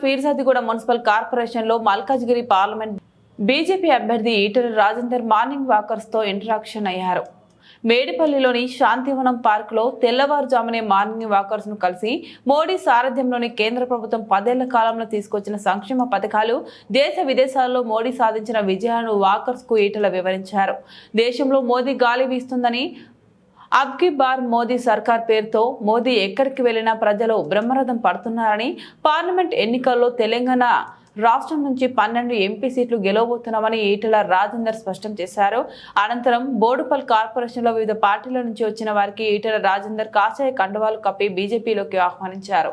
Peerzadiguda municipal కార్పొరేషన్లో Malkajgiri parliament BJP అభ్యర్థి Etela Rajender morning వాకర్స్తో ఇంటరాక్షన్ అయ్యారు. మేడిపల్లిలోని శాంతివనం పార్క్లో తెల్లవారుజామునే మార్నింగ్ వాకర్స్ను కలిసి మోడీ సారథ్యంలోని కేంద్ర ప్రభుత్వం పదేళ్ళ కాలంలో తీసుకొచ్చిన సంక్షేమ పథకాలు దేశ విదేశాల్లో మోడీ సాధించిన విజయాలను వాకర్స్కు ఈటల వివరించారు. దేశంలో మోదీ గాలి వీస్తుందని అబ్కి బార్ మోదీ సర్కార్ పేరుతో మోదీ ఎక్కడికి వెళ్ళినా ప్రజలు బ్రహ్మరథం పడుతున్నారని పార్లమెంట్ ఎన్నికల్లో తెలంగాణ రాష్ట్రం నుంచి పన్నెండు ఎంపీ సీట్లు గెలవబోతున్నామని ఈటెల రాజేందర్ స్పష్టం చేశారు. అనంతరం బోడుపల్ కార్పొరేషన్లో వివిధ పార్టీల నుంచి వచ్చిన వారికి ఈటెల రాజేందర్ కాషాయ కండువాలు కప్పి బీజేపీలోకి ఆహ్వానించారు.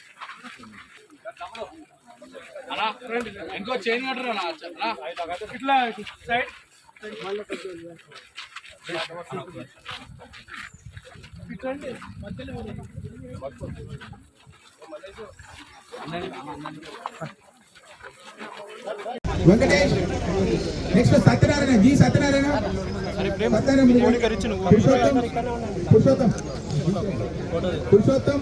ఇంకో చైన్ కట్టరా ఇట్లా సైడ్ వెంకటేష్ నెక్స్ట్ సత్యనారాయణ జీ సత్యనారాయణ. పురుషోత్తం పురుషోత్తం.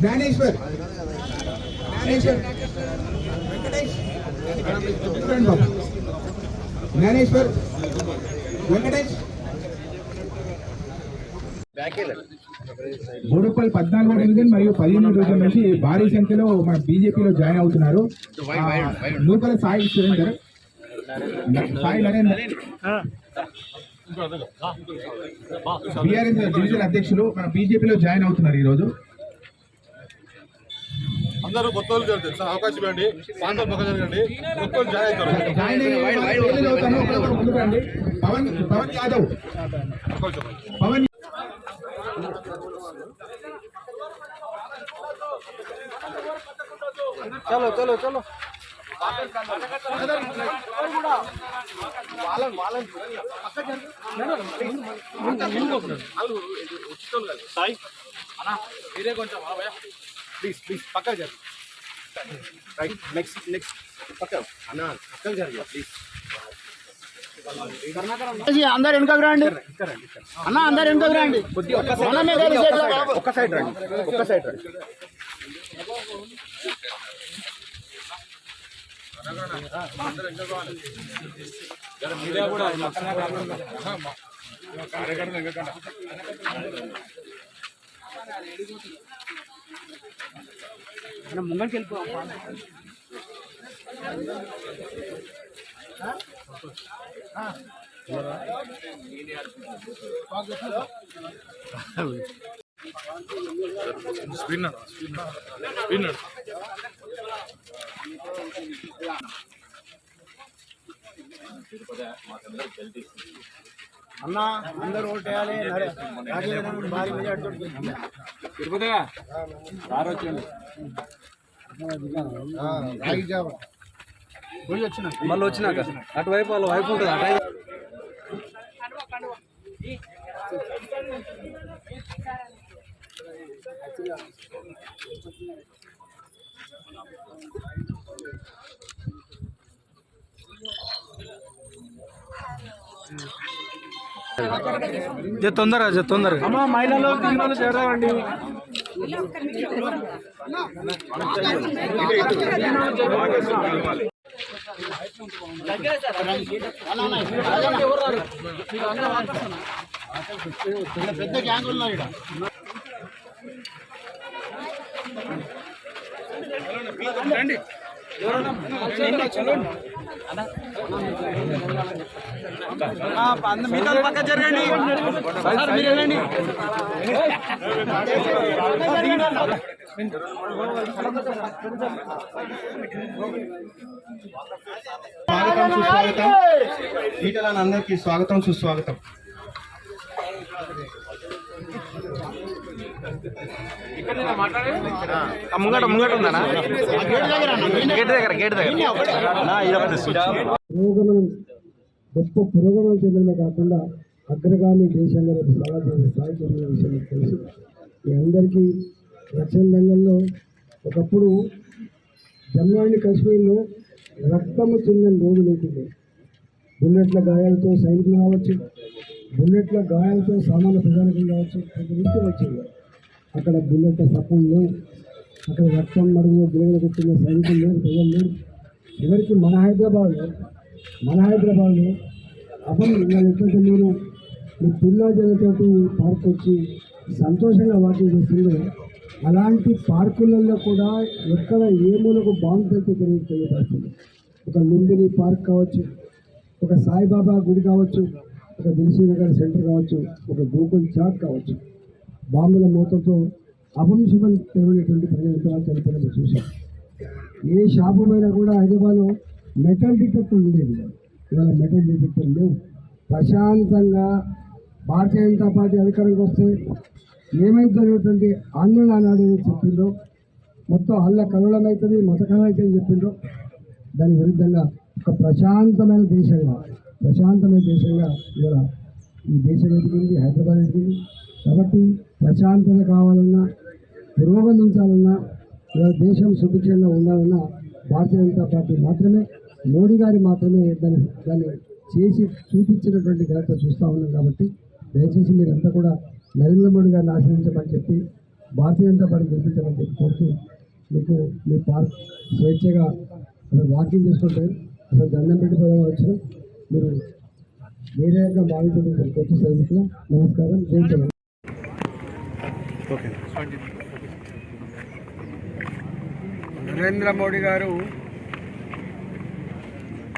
జ్ఞానేశ్వర్. జ్ఞానేశ్వర్ వెంకటేష్. బోడుపల్ పద్నాలుగో డివిజన్ మరియు పదిహేను డివిజన్ నుంచి భారీ సంఖ్యలో మన బీజేపీలో జాయిన్ అవుతున్నారు. నూకల సాయి సురేందర్. సాయి నరేందర్. బీఆర్ఎస్ డివిజన్ అధ్యక్షులు మన బీజేపీలో జాయిన్ అవుతున్నారు ఈ రోజు అందరూ కొత్త వాళ్ళు సార్ అవకాశం ఇవ్వండి. ప్రాంతం పక్క జరగండి. కొత్త వాళ్ళు జాయిన్ అవుతారు. పవన్ యాదవ్. పవన్ చలో చలో చలో. మీరే కొంచెం ప్లీజ్ ప్లీజ్ పక్క జరుగు. రైట్ నెక్స్ట్ నెక్స్ట్ పక్క అన్న పక్క జరుగు ప్లీజ్ అందరు వెనుకకు రండి. అన్న అందరు వెనుకకు రండి. కలిసి ఎట్లా బాబు? ఒక్క సైడ్ రండి ఒక్క మనం రండి వెళ్ళిపోవాలి స్పిన్నర్ స్పిన్నర్ వెళ్ళిపో స్పిన్ అన్న అందరూ ఓటు వేయాలి నరే రాజేంద్ర భారీ మెజార్టీతో సార్ పోయి వచ్చిన. మళ్ళీ వచ్చినాక అటువైపు వాళ్ళ వైపు ఉంటుంది అటు తొందరగా తొందరగా అమ్మ మహిళలు దిగినోళ్ళు చేరాలండి పెద్ద గ్యాంగ్ ఉన్నారు మీటర్ పక్క జరగండి. స్వాగతం. సుస్వాగతం అందరికీ స్వాగతం సుస్వాగతం. ముంగట ముంగట ఉందనా? గేట్ దగ్గర గేట్ దగ్గర. గొప్ప పురోగమనం చెందడమే కాకుండా అగ్రగామి దేశంగా రేపు సమాజం స్థాయికి ఎదిగిన విషయం మీకు తెలుసు. మీ అందరికీ రక్షణ రంగంలో ఒకప్పుడు జమ్మూ అండ్ కాశ్మీర్లో రక్తము చెందిన రోజులు ఉంటుంది. బుల్లెట్ల గాయాలతో సైనికులు కావచ్చు బుల్లెట్ల గాయాలతో సామాన్య ప్రజానికం కావచ్చు ప్రతి వచ్చింది. అక్కడ బుల్లెట్ల సపం లేవు అక్కడ రక్తం మరుగులో బిలువలు కూర్చున్న సైనికులు లేరు ప్రజలు లేరు. చివరికి మన హైదరాబాద్లో మన హైదరాబాద్లో అపం నేను ఎట్లయితే నేను మీ పిల్ల జనతోటి పార్క్ వచ్చి సంతోషంగా వాకింగ్ చేస్తుంది అలాంటి పార్కులలో కూడా ఎక్కడ ఏ మూలకు బాంబు పెడితే ఒక లుంబిని పార్క్ కావచ్చు ఒక సాయిబాబా గుడి కావచ్చు ఒక దిల్సునగర్ సెంటర్ కావచ్చు ఒక గోకుల్ చాట్ కావచ్చు. బాంబుల మూతతో అపంశుభం తెలియనటువంటి ప్రజలు చనిపోయిన చూశాం. ఏ షాపు పైన కూడా హైదరాబాద్లో మెటల్ డిటెక్టర్ ఉండేది. ఇవాళ మెటల్ డిటెక్టర్ లేవు. ప్రశాంతంగా భారతీయ జనతా పార్టీ అధికారంకి వస్తే ఏమైందనేటువంటి ఆందోళన ఆనాడు చెప్పిందో మొత్తం అల్ల కలవడమవుతుంది మత అని చెప్పిందో దాని విరుద్ధంగా ఒక ప్రశాంతమైన దేశంగా ప్రశాంతమైన దేశంగా ఇవాళ ఈ దేశం ఎదిగింది హైదరాబాద్ ఎదిగింది కాబట్టి ప్రశాంతత కావాలన్నా పురోగమించాలన్నా ఇవాళ దేశం సుభిక్షంగా ఉండాలన్నా భారతీయ జనతా పార్టీ మాత్రమే మోడీ గారి మాత్రమే దాన్ని దాన్ని చేసి చూపించినటువంటి ఘనత చూస్తూ ఉన్నాం కాబట్టి దయచేసి మీరంతా కూడా నరేంద్ర మోడీ గారిని ఆశ్రయించమని చెప్పి భారతీయ జనతా పార్టీ గెలిపించమని చెప్పి కోరుతూ మీకు మీ పార్క్ స్వేచ్ఛగా వాకింగ్ చేసుకుంటే అసలు దండం పెట్టిపోదాం వచ్చిన మీరు మీరే యొక్క బాధితులు కొత్త సైనికులు నమస్కారం జయించండి నరేంద్ర మోడీ గారు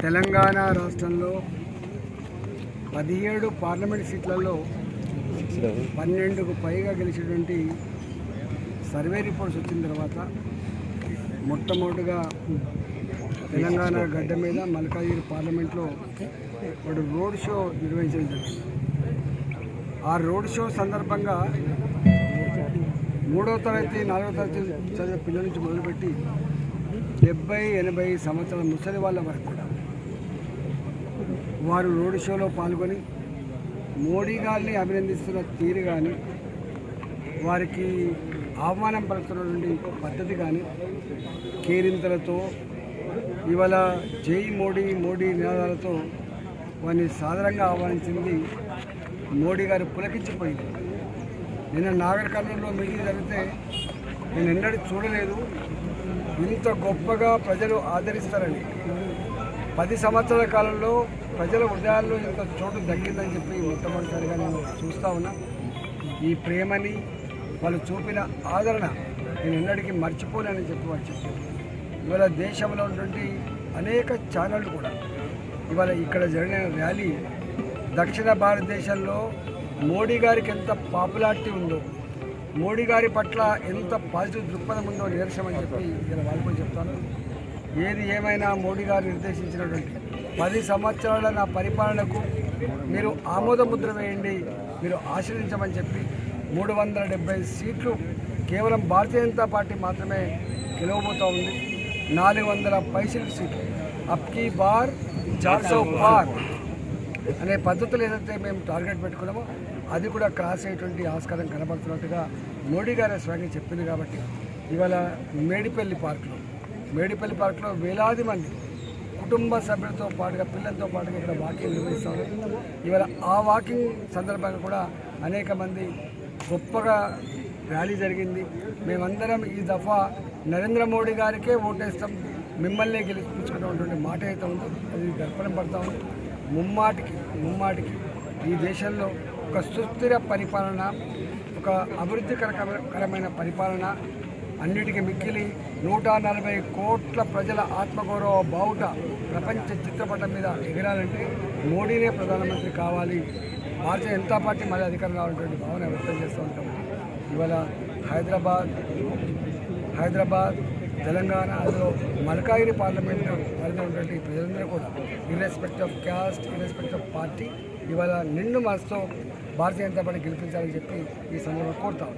తెలంగాణ రాష్ట్రంలో పదిహేడు పార్లమెంట్ సీట్లలో పన్నెండుకు పైగా గెలిచినటువంటి సర్వే రిపోర్ట్స్ వచ్చిన తర్వాత మొట్టమొదటిగా తెలంగాణ గడ్డ మీద మల్కాజ్గిరి పార్లమెంట్లో వాడు రోడ్ షో నిర్వహించడం జరిగింది. ఆ రోడ్ షో సందర్భంగా మూడో తరగతి నాలుగో తరగతి చదివే పిల్లల నుంచి మొదలుపెట్టి డెబ్బై ఎనభై సంవత్సరాల ముసలి వాళ్ళ వరకు కూడా వారు రోడ్ షోలో పాల్గొని మోడీ గారిని అభినందిస్తున్న తీరు కానీ వారికి ఆహ్వానం పలుకుతున్నటువంటి పద్ధతి కానీ కేరింతలతో ఇవాళ జై మోడీ మోడీ నినాదాలతో వారిని సాధారణంగా ఆహ్వానించింది మోడీ గారు పులకించిపోయింది. నిన్న నాగర్ కర్నూలులో మీటింగ్ జరిగితే నేను ఎన్నడూ చూడలేదు. ఇంత గొప్పగా ప్రజలు ఆదరిస్తారని. పది సంవత్సరాల కాలంలో ప్రజల హృదయాల్లో ఇంత చోటు దక్కిందని చెప్పి మొట్టమొదటిసారిగా నేను చూస్తూ ఉన్నా. ఈ ప్రేమని వాళ్ళు చూపిన ఆదరణ నేను ఎన్నడికి మర్చిపోలేనని చెప్పి వాళ్ళు చెప్పారు. ఇవాళ దేశంలో ఉన్నటువంటి అనేక ఛానళ్ళు కూడా ఇవాళ ఇక్కడ జరిగిన ర్యాలీ దక్షిణ భారతదేశంలో మోడీ గారికి ఎంత పాపులారిటీ ఉందో మోడీ గారి పట్ల ఎంత పాజిటివ్ దృక్పథం ఉందో నిదర్శనం చెప్పి ఇలా వాళ్ళకొని చెప్తాను ఏది ఏమైనా మోడీ గారు నిర్దేశించినటువంటి పది సంవత్సరాల నా పరిపాలనకు మీరు ఆమోద ముద్ర వేయండి మీరు ఆశ్రయించమని చెప్పి మూడు వందల డెబ్బై సీట్లు కేవలం భారతీయ జనతా పార్టీ మాత్రమే గెలవబోతూ ఉంది. నాలుగు వందల పైసలు సీట్లు అప్కీ బార్ చార్సో బార్ అనే పద్ధతులు ఏదైతే మేము టార్గెట్ పెట్టుకున్నామో అది కూడా క్రాస్ అయ్యేటువంటి ఆస్కారం కనబడుతున్నట్టుగా మోడీ గారే స్వయంగా చెప్పింది కాబట్టి ఇవాళ మేడిపల్లి పార్క్లో మేడిపల్లి పార్క్లో వేలాది మంది కుటుంబ సభ్యులతో పాటుగా పిల్లలతో పాటుగా ఇక్కడ వాకింగ్ నిర్వహిస్తారు. ఇవాళ ఆ వాకింగ్ సందర్భంగా కూడా అనేక మంది గొప్పగా ర్యాలీ జరిగింది. మేమందరం ఈ దఫా నరేంద్ర మోడీ గారికే ఓటేస్తాం మిమ్మల్ని గెలిపించుకున్నటువంటి మాట అయితే ఉందో అది దర్పణం పడతా ఉంది. ముమ్మాటికి ముమ్మాటికి ఈ దేశంలో ఒక సుస్థిర పరిపాలన ఒక అభివృద్ధికరకరమైన పరిపాలన అన్నిటికీ మిక్కిలి నూట నలభై కోట్ల ప్రజల ఆత్మగౌరవ బావుట ప్రపంచ చిత్రపటం మీద ఎగరాలంటే మోడీనే ప్రధానమంత్రి కావాలి. భారతీయ జనతా పార్టీ మళ్ళీ అధికారం రావాలనేటువంటి భావన వ్యక్తం చేస్తూ ఉంటాం. ఇవాళ హైదరాబాద్ హైదరాబాద్ తెలంగాణ అందులో మల్కాగిరి పార్లమెంట్ పరిధిలో ఉన్నటువంటి ప్రజలందరూ కూడా irrespective of caste irrespective of party ఇవాళ నిండు మనసుతో భారతీయ జనతా పార్టీ గెలిపించాలని చెప్పి ఈ సందర్భంగా కోరుతాం